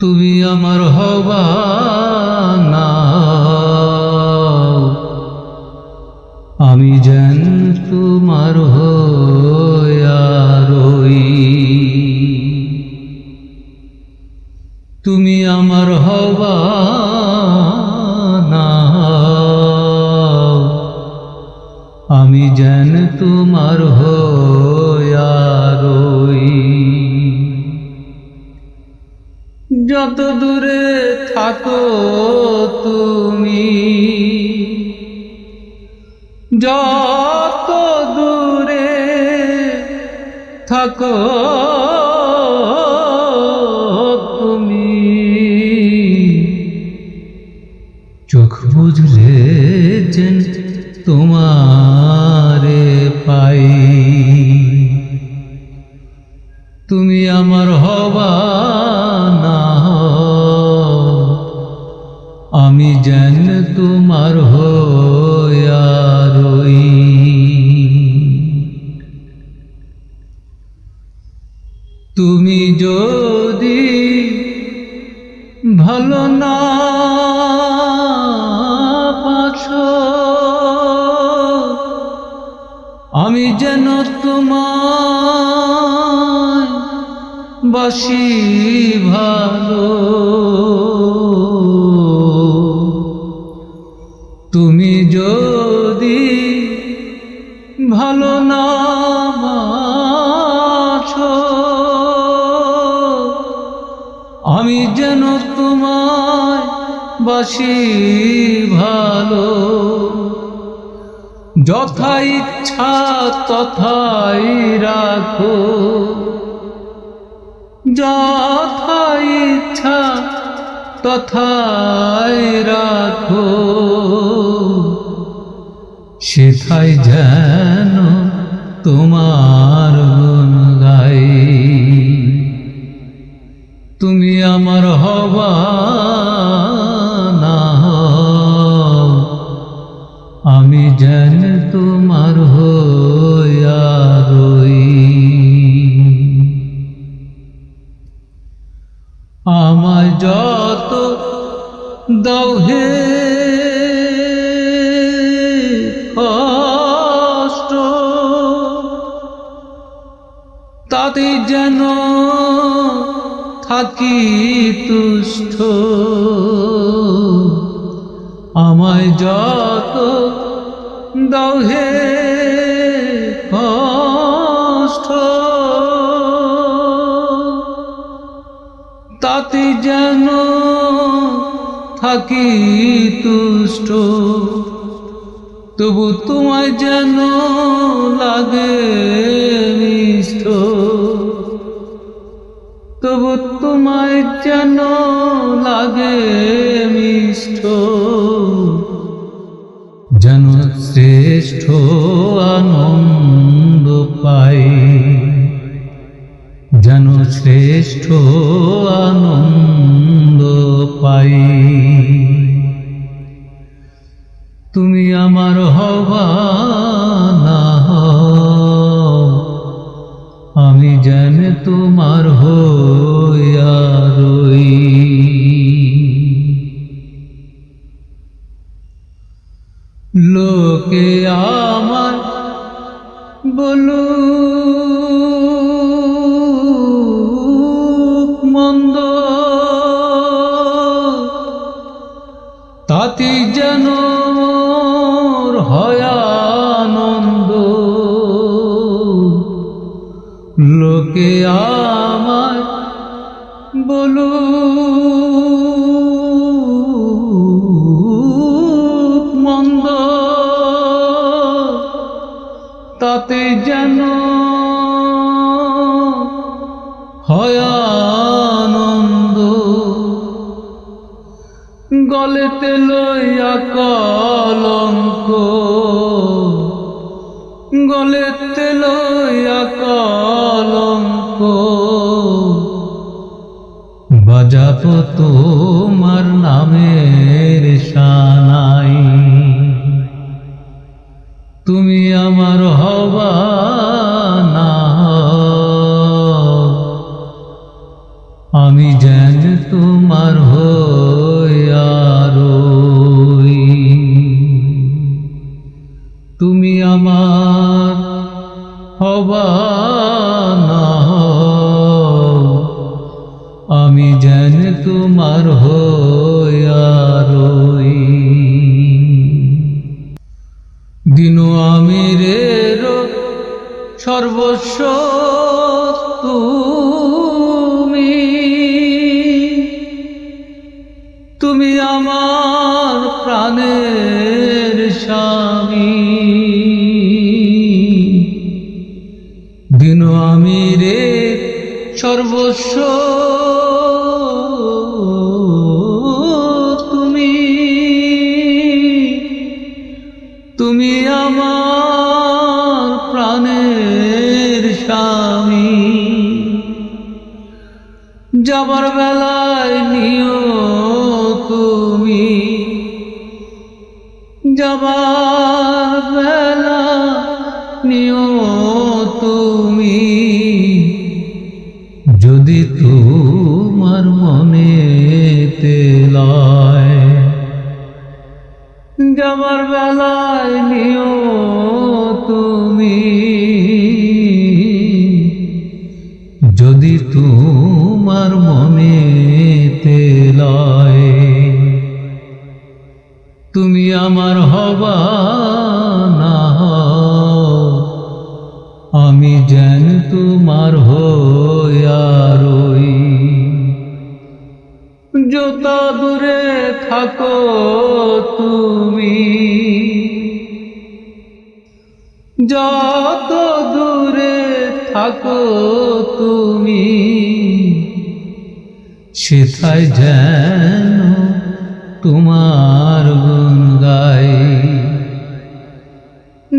তুমি আমার হবা না। আমি যেন তোমার হই তুমি আমার হবা না। আমি যেন তোমার হই যত দূরে থাকো তুমি। যত দূরে থাকো তুমি। চোখ বুঝলে যেন তোমারে পাই। তুমি আমার হবা না তোমার হই তুমি যদি ভালো না আমি যেন তোমার বাসি ভালো আমি যেন তোমার বাসি ভালো। যথা ইচ্ছা তথাই রাখো। যথা ইচ্ছা তথাই রাখো। সেথায় যেন তোমার তাতে যেন থাকি তুষ্ট। আমায় যত দাও হে কষ্ট, তাতে যেন থাকি তুষ্ট। তবু তোমায় যেন লাগে শ্রেষ্ঠ আনন্দ পাই। তুমি আমার হবা না আমি যেন তোমার রই। লোকে আমার বলু লোকে আমার বলু মন্দ তাতে যেন হয় আনন্দ। গলেতে লইয়া কলঙ্ক গলেতে লইয়া বাজাব তোমার নামের শানাই তুমি আমার হবা না। আমি যেন তোমার হইয়ারই তুমি আমার হবা দিন আমিরের সর্বস্ব তুমি। তুমি আমার প্রাণের স্বামী। দিন আমিরে সর্বস্ব তুমি আমার প্রাণের স্বামী। যাবার বেলায় নিও তুমি। যাবার বেলা নিও তুমি। যদি তোমার যাবার নিও তুমি। যদি তোমার মনে তেলায় তুমি আমার হবা না আমি যেন তোমার হইয়ারই যত দূরে থাকো তুমি। যত দূরে থাকো তুমি, সেথায় যেন তোমার গুণ গাই।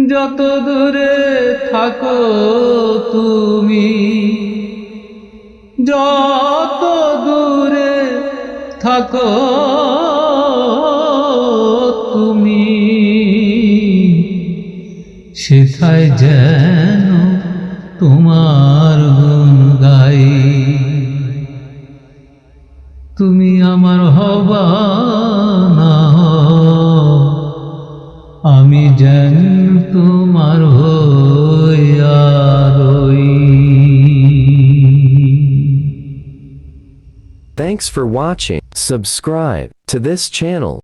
যত দূরে থাকো তুমি, যত দূরে থাকো তুমি। সেথায় যেন তোমার গুণ গাই তুমি আমার হবা না আমি যেন তোমার হইয়ারই Thanks for watching. Subscribe to this channel